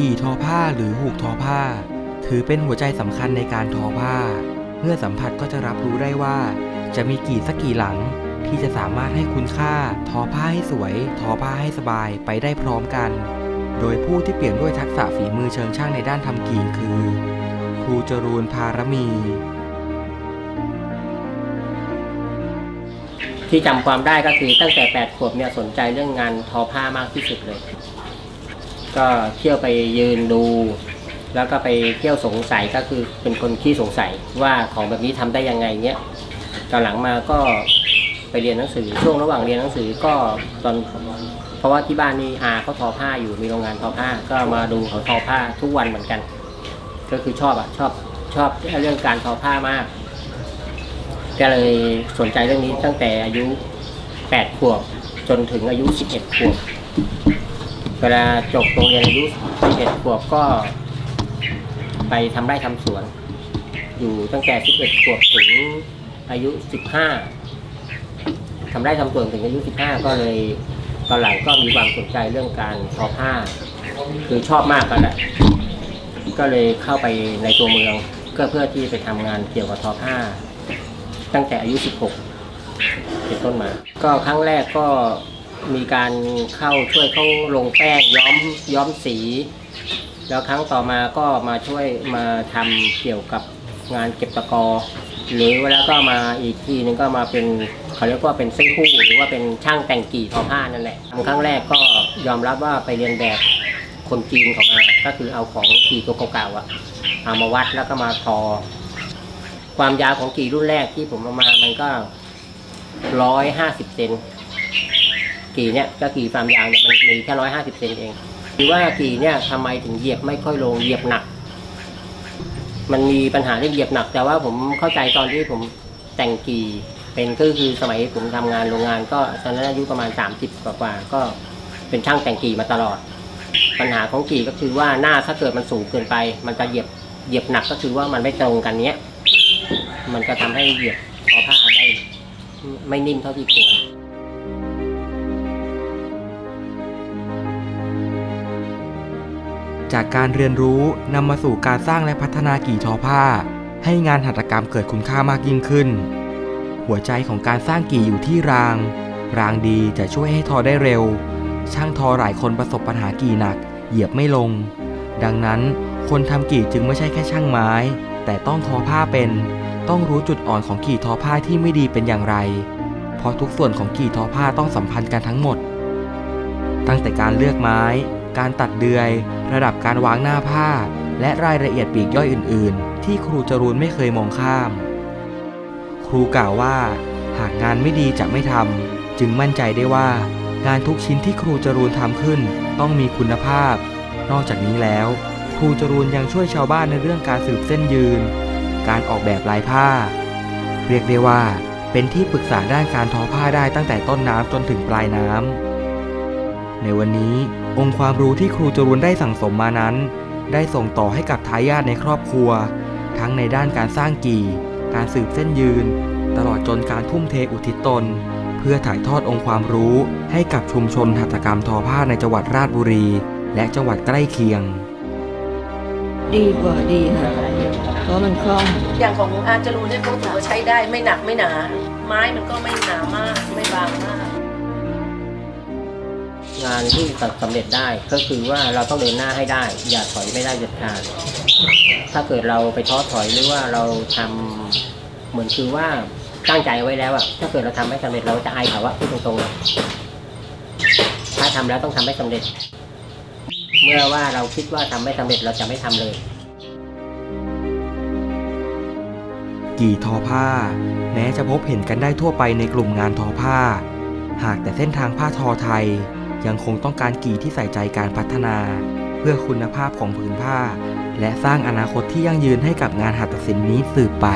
กี่ทอผ้าหรือหูกทอผ้า ถือเป็นหัวใจสำคัญในการทอผ้า เมื่อสัมผัสก็จะรับรู้ได้ว่า จะมีกี่สักกี่หลัง ที่จะสามารถให้คุณค่า ทอผ้าให้สวย ทอผ้าให้สบายไปได้พร้อมกัน โดยผู้ที่เปลี่ยนด้วยทักษะฝีมือเชิงช่างในด้านทำกี่คือ ครูจรูนพารมี ที่จำความได้ก็คือตั้งแต่8ขวบเนี่ยสนใจเรื่องงานทอผ้ามากที่สุดเลย ก็เที่ยวไปยืนดู แล้วก็ไปเที่ยวสงสัยก็คือเป็นคนขี้สงสัยว่าของแบบนี้ทำได้ยังไงเนี้ยตอนหลังมาก็ไปเรียนหนังสือช่วงระหว่างเรียนหนังสือก็ตอนเพราะว่าที่บ้านนี่อาเขาทอผ้าอยู่มีโรงงานทอผ้า ก็มาดูเขาทอผ้าทุกวันเหมือนกัน ก็คือชอบอะชอบชอบเรื่องการทอผ้ามากก็เลยสนใจเรื่องนี้ตั้งแต่อายุ 8 ขวบจนถึงอายุ 11 ขวบ เวลาจบโรงเรียนอายุ11ขวบก็ ไปทำไร่ทำสวน อยู่ตั้งแต่11ขวบถึงอายุ15ทำไร่ทำสวนถึงอายุ15ก็เลยตอนหลังก็มีความสนใจเรื่องการทอผ้า คือชอบมากกันแหละก็เลยเข้าไปในตัวเมืองก็เพื่อที่ไปทำงานเกี่ยวกับทอผ้า ตั้งแต่อายุ 16 เป็นต้นมา ก็ครั้งแรกก็ มีการเข้าช่วยเขาลงแป้งย้อมย้อมสี แล้วครั้งต่อมาก็มาช่วยมาทำเกี่ยวกับงานเก็บตะกอ หรือเวลาก็มาอีกทีนึงก็มาเป็นเขาเรียกว่าเป็นเส้นคู่หรือว่าเป็นช่างแต่งกี่ทอผ้านั่นแหละครั้งแรกก็ยอมรับว่าไปเรียนแบบคนจีนเขามา ก็คือเอาของกี่ตัวเก่าๆอะเอามาวัดแล้วก็มาทอ ความยาวของกี่รุ่นแรกที่ผมเอามามันก็ร้อยห้าสิบเซน กี่เนี่ยก็กี่ความยาวเนี่ยมันมีแค่ร้อยห้าสิบเซนเองคือว่ากี่เนี่ยทำไมถึงเหยียบไม่ค่อยลงเหยียบหนัก มันมีปัญหาเรื่องเหยียบหนัก แต่ว่าผมเข้าใจตอนที่ผมแต่งกี่เป็นก็คือสมัยผมทำงานโรงงาน ก็ตอนนั้นอายุประมาณสามสิบกว่าก็เป็นช่างแต่งกี่มาตลอด ปัญหาของกี่ก็คือว่าหน้าถ้าเกิดมันสูงเกินไป มันจะเหยียบเหยียบหนักก็คือว่ามันไม่ตรงกันเนี้ย มันก็ทำให้เหยียบทอผ้าได้ไม่นิ่มเท่าที่ควร จากการเรียนรู้นำมาสู่การสร้างและพัฒนากี่ทอผ้า ให้งานหัตถกรรมเกิดคุณค่ามากยิ่งขึ้น หัวใจของการสร้างกี่อยู่ที่ราง รางดีจะช่วยให้ทอได้เร็ว ช่างทอหลายคนประสบปัญหากี่หนัก เหยียบไม่ลง ดังนั้นคนทำกี่จึงไม่ใช่แค่ช่างไม้ แต่ต้องทอผ้าเป็น ต้องรู้จุดอ่อนของกี่ทอผ้าที่ไม่ดีเป็นอย่างไร เพราะทุกส่วนของกี่ทอผ้าต้องสัมพันธ์กันทั้งหมด ตั้งแต่การเลือกไม้ การตัดเดือย ระดับการวางหน้าผ้า และรายละเอียดปลีกย่อยอื่น ๆ ที่ครูจรูนไม่เคยมองข้าม ครูกล่าวว่า หากงานไม่ดีจะไม่ทำจึงมั่นใจได้ว่า งานทุกชิ้นที่ครูจรูนทำขึ้นต้องมีคุณภาพ นอกจากนี้แล้ว ครูจรูนยังช่วยชาวบ้านในเรื่องการสืบเส้นยืน การออกแบบลายผ้า เรียกได้ว่าเป็นที่ปรึกษาด้านการทอผ้าได้ตั้งแต่ต้นน้ำจนถึงปลายน้ำ ในวันนี้องค์ความรู้ที่ครูจรูนได้สั่งสมมานั้น ได้ส่งต่อให้กับทายาทในครอบครัว ทั้งในด้านการสร้างกี่ การสืบเส้นยืน ตลอดจนการทุ่มเทอุทิศตน เพื่อถ่ายทอดองค์ความรู้ให้กับชุมชนหัตถกรรมทอผ้าในจังหวัดราชบุรี และจังหวัดใกล้เคียง ดีกว่าดีค่ะเพราะมันคล่องอย่างของอาจารูเนี่ยเขาถือว่าใช้ได้ไม่หนักไม่หนา ไม้มันก็ไม่หนามากไม่บางมาก งานที่สำเร็จได้ก็คือว่าเราต้องเดินหน้าให้ได้ อย่าถอยไม่ได้เด็ดขาดถ้าเกิดเราไปท้อถอยหรือว่าเราทำเหมือนคือว่าตั้งใจไว้แล้วอะถ้าเกิดเราทำไม่สำเร็จเราจะอายเขาว่าพูดตรงๆถ้าทำแล้วต้องทำให้สำเร็จ เมื่อว่าเราคิดว่าทำไม่สำเร็จเราจะไม่ทำเลย กี่ทอผ้า แม้จะพบเห็นกันได้ทั่วไปในกลุ่มงานทอผ้า หากแต่เส้นทางผ้าทอไทย ยังคงต้องการกี่ที่ใส่ใจการพัฒนา เพื่อคุณภาพของผืนผ้า และสร้างอนาคตที่ยั่งยืนให้กับงานหัตถศิลป์นี้สืบไป